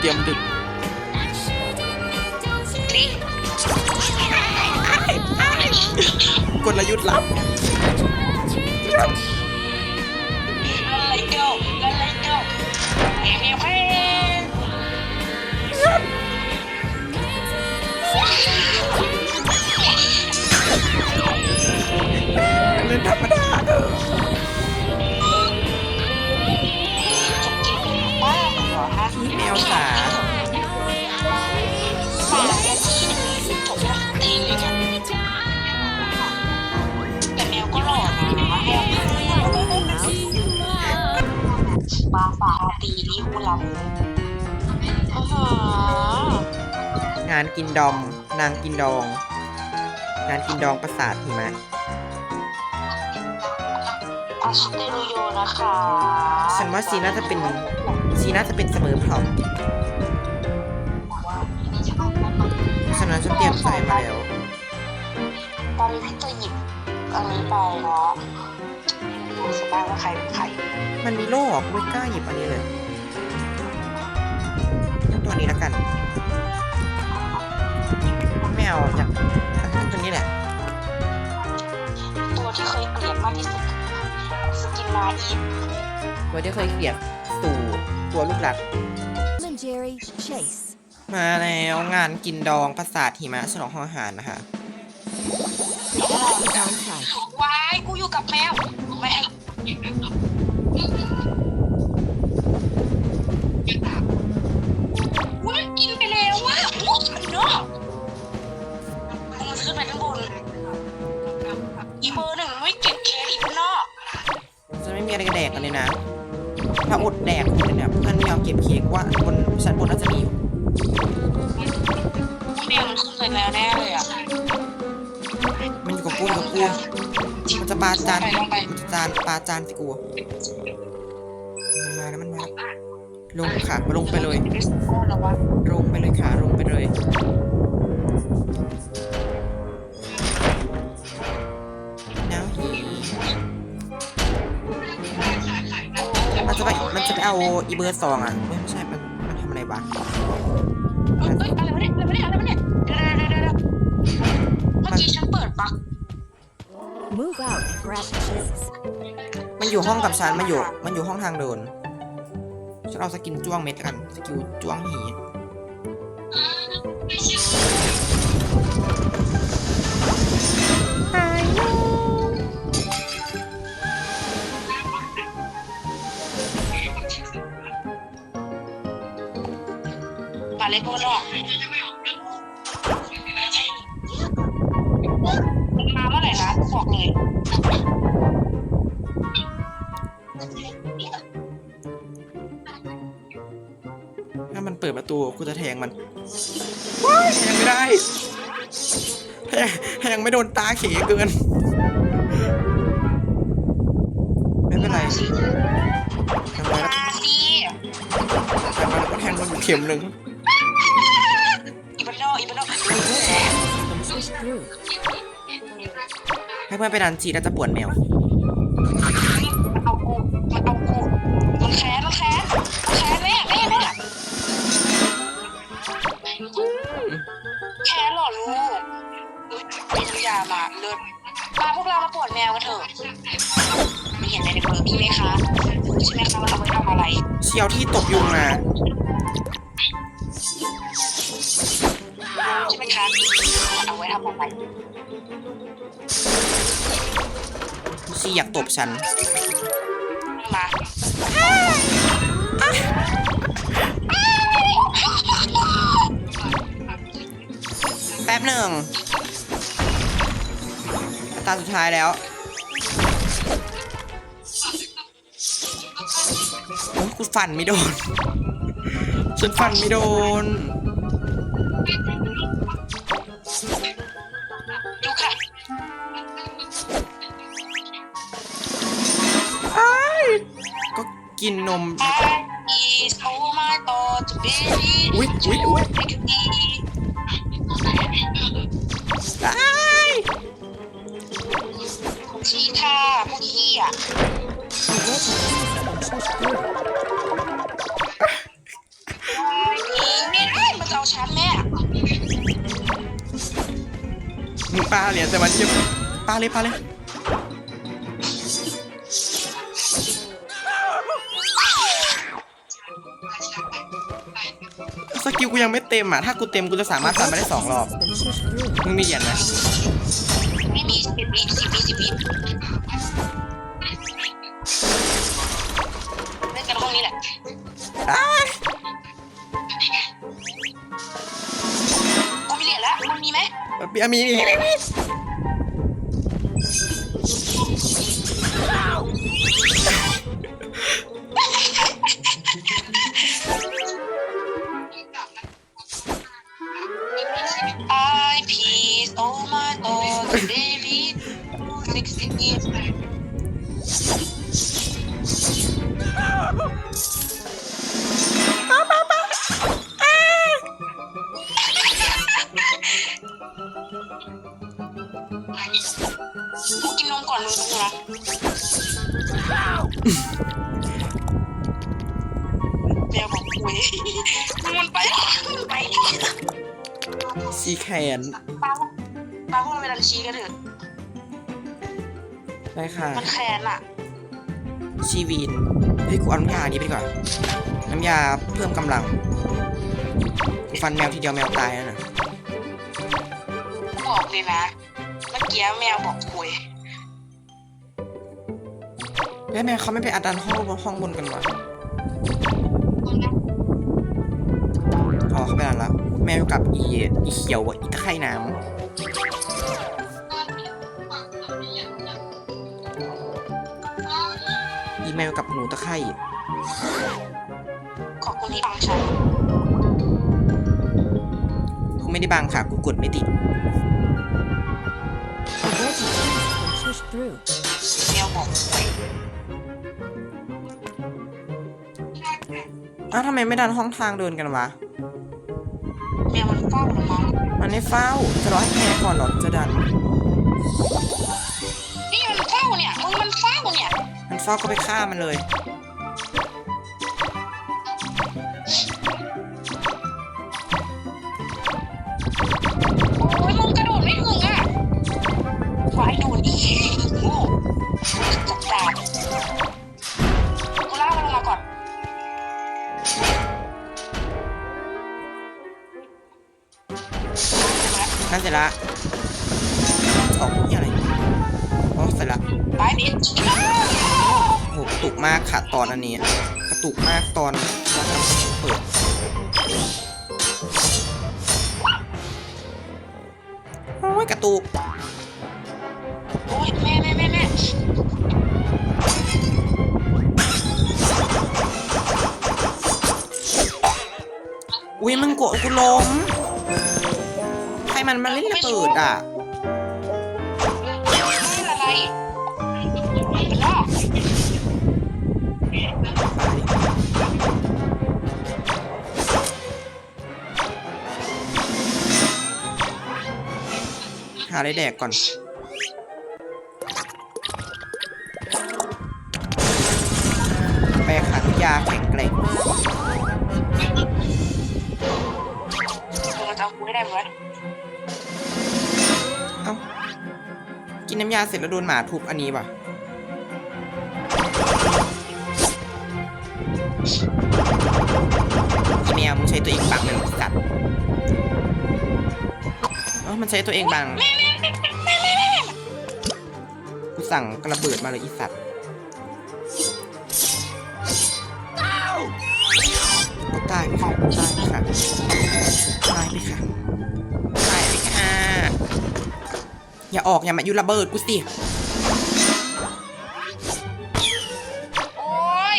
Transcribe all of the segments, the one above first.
เตรียมดึกกลยุทธ์ลับ วก็หล่อนะแมาฝาตีนี่กูรับอื้อหืองานกินดอมนางกินดอง งานกินดองประสาทหิมะอัสเตโรโยนะคะฉันว่าซีน่าจะเป็นซีน่าจะเป็นเสมอพร้อมฉะนั้นฉันเตรียมใจมาแล้ว ตอนนี้พี่จะหยิบ อันนี้ไปเนาะรู้สึกบ้างว่าใครเป็นใครมันมีโล่กูไม่กล้าหยิบอันนี้เลยเอาตัวนี้แล้วกันไม่เอาอยากเอาตัวนี้แหละ ตัวที่เคยเกลียดมากที่สุดสกินนาอีฟตัวที่เคยเกลียดสู่ตัวลูกหลัก and Jerry Chase. มาแล้วงานกินดองประสาทหิมะฉลองห้องอาหารนะคะ On site. วายกูอยู่กับแมวไม่ให้ว้ายกินไปแล้วว่ะโอ้ยเนาะมันขึ้นไปข้างบนอีเบอร์หนึ่งไม่เก็บแคร์อีกนอกจะไม่มีอะไรกระแดกกันเลยนะ ถ้าอดแดกคนเนี่ยเพื่อนไม่ยอมเก็บเค้กว่าบนชั้นบนน่าจะมีอยู่แมวมันขึ้นไปแล้วแน่เลยอะมันอยู่ กูกับกูมันจะปาจานมันจะจานปาจานสิกูมันมาแล้วมันมาลงค่ะลงไปเลยโอ้แล้ววะลงไปเลยค่ะลงไปเลยแล้วมันจะไปมันจะไปเอาอีเบอร์สองอะไม่ใช่มันมันทำอะไรวะเอ้ยอะไรวะเนี่ยอะไรวะเนี่ยอะไรนี่ยเดี๋ยวเดี๋ยวเดี๋ยวเดี๋ยวเมื่อกี้ฉันเปิดบั๊ก Move out and grab the cheeses. มันอยู่ห้องกับฉันมันอยู่ มันอยู่ห้องทางเดิน ฉันเอาสกินจ้วงเม็ดกัน สกิลจ้วงหี ปลาเล็กก็นอก บอกเลย ถ้ามันเปิดประตูกูจะแทงมันว้ายแทงไม่ได้แทงแทงไม่โดนตาเขเกิน ไม่เป็นไรแทงไปแล้วมาสิแทงไปแล้วก็แทงมันอยู่เข็มหนึ่ง เพื่อนไปดันจีแล้วจะปวดแมวเอากูเอากูมันแค้นมันแค้นมันแค้นแน่แน่แน่แค้นหรอลูกมีน้ำยามาเลิศมาพวกเรามาปวดแมวกันเถอะมีเห็นในเบอร์พี่ไหมคะใช่ไหมคะว่าเอาไว้ทำอะไรเชียวที่ตบยุงมาใช่ไหมคะเอาไว้ทำอะไร ชีอยากตบฉันมาแป๊บหนึ่งตาสุดท้ายแล้วโอ้ยกูฟันไม่โดน ฉันฟันไม่โดน ก็กินนมอีโซมาโตจะเบบี้อุ๊ยอุ๊ยอุ๊ยอ้ายชี้ค่ะพวกขี้อะ The red cheese and push through. ไม่ได้มาจะเอาชั้นแม่มึงปลาเหรียญแต่วันเดียวปลาเลยปลาเลย กิลกูยังไม่เต็มอะ ถ้ากูเต็มกูจะสามารถทำมาได้สองรอบ มึงมีเหรียญไหมไม่มีสิบวิสิบวิสิบวิเล่นกันห้องนี้แหละอ้ายกูมีเหรียญแล้วมึงมีไหมมีมีมี เบบี้ซิกซี่กูกินนมก่อนมึงนะแมวบอกคุยมันไปมันไปซีแคนปาปาพวกเราไปดันชีกันเถอะ ได้ค่ะมันแค้นอะชีวีนเฮ้ยกูเอาน้ำยานี้ไปดีกว่า น้ำยาเพิ่มกำลังกูฟันแมวทีเดียวแมวตายแล้วนะบอกเลยนะ เมื่อกี้แมวบอกคุยแล้วแมวเขาไม่ไปอัดดันห้องบนห้องบนกันวะอ๋อเขาไปอัดแล้ว แมวอยู่กับอีอีเขียวอะอีตะไคร่น้ำ อีแมวกับหนูตะไคร่ขอบคุณที่ฟังฉันกูไม่ได้บังค่ะ กูกดไม่ติด The red cheese has been pushed through. แมวบอกคุยอ้าวทำไมไม่ดันห้องทางเดินกันวะแมวมันเฝ้าหรือมั้ง มันไม่เฝ้า จะรอให้แพ้ก่อนเหรอจะดัน นี่มันเฝ้าเนี่ยมึงมันเฝ้าเนี่ย มันเฝ้าก็ไปฆ่ามันเลย ร็จละออกนี่อะไรอ๋อเสร็จละไปบิดโหกระตุกมากค่ะตอนอันนี้ กระตุกมากตอนตอนเปิดโอ้ยกระตุกโอ้ยแม่แม่แม่แม่อุ้ยมึงกดกูล้มใค รมันมาเล่นระเบิดอะอะไรมันนอกหาอะไรแดกก่อนไปขันยาแข็งแกร่งมึงจะเอากูให้ได้ไหม นน้ำยาเสร็จแล้วโดนหมาทุบอันนี้ป่ะอีเมลมึงใช้ตัวเองบังมันสัตว์เออมันใช้ตัวเองบังกูสั่งกระเบิดมาเลยอีสัตว์ อย่าออกอย่ามายุระเบิดกูสิ โอ้ย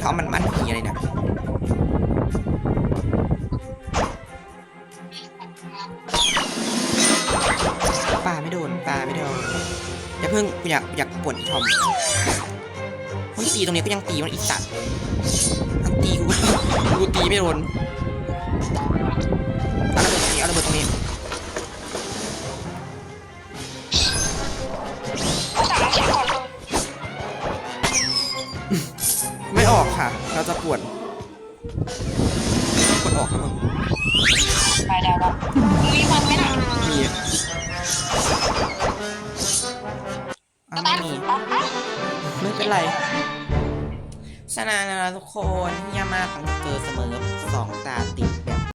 ทอมมันมันผีอะไรนะปาไม่โดนปาไม่โดน อย่าเพิ่งกูอยากอยากปวดทอมเฮ้ยตีตรงนี้ก็ยังตีมันอีกสัตว์ ตีกูกูตีไม่โดนเอาระเบิดตรงนี้เอาระเบิดตรงนี้เอาสั่งน้ำแข็งก่อนเลยไม่ออกค่ะ เราจะปวดปวดออกนะมึงไปได้แล้วมีมันไหมน่ะมีอ้าวไม่มีไม่เป็นไร ชนะนะทุกคนเยี่ยมมาของเจอเสมอสองตาติด